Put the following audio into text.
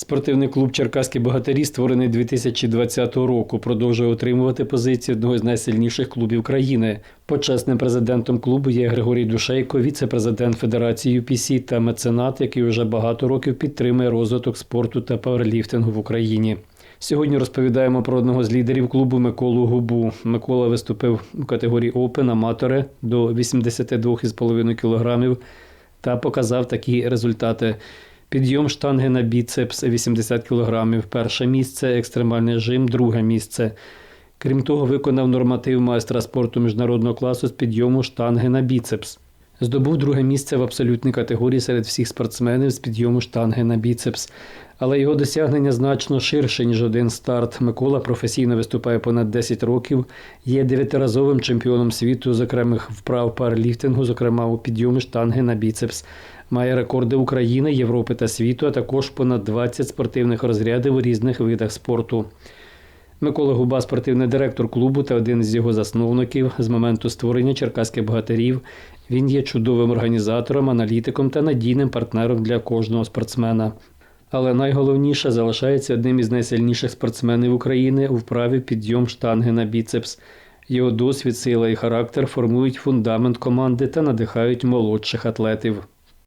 Спортивний клуб Черкаські богатирі, створений 2020 року, продовжує отримувати позицію одного з найсильніших клубів країни. Почесним президентом клубу є Григорій Душейко, віце-президент Федерації UPC та меценат, який вже багато років підтримує розвиток спорту та пауерліфтингу в Україні. Сьогодні розповідаємо про одного з лідерів клубу Миколу Губу. Микола виступив у категорії Open аматори до 82,5 кг та показав такі результати. Підйом штанги на біцепс 80 кг, перше місце, екстремальний жим, друге місце. Крім того, виконав норматив майстра спорту міжнародного класу з підйому штанги на біцепс. Здобув друге місце в абсолютній категорії серед всіх спортсменів з підйому штанги на біцепс. Але його досягнення значно ширше, ніж один старт. Микола професійно виступає понад 10 років, є дев'ятиразовим чемпіоном світу з окремих вправ парліфтингу, зокрема у підйомі штанги на біцепс. Має рекорди України, Європи та світу, а також понад 20 спортивних розрядів у різних видах спорту. Микола Губа, спортивний директор клубу та один з його засновників з моменту створення черкаських богатирів. Він є чудовим організатором, аналітиком та надійним партнером для кожного спортсмена. Але найголовніше залишається одним із найсильніших спортсменів України у вправі підйом штанги на біцепс. Його досвід, сила і характер формують фундамент команди та надихають молодших атлетів.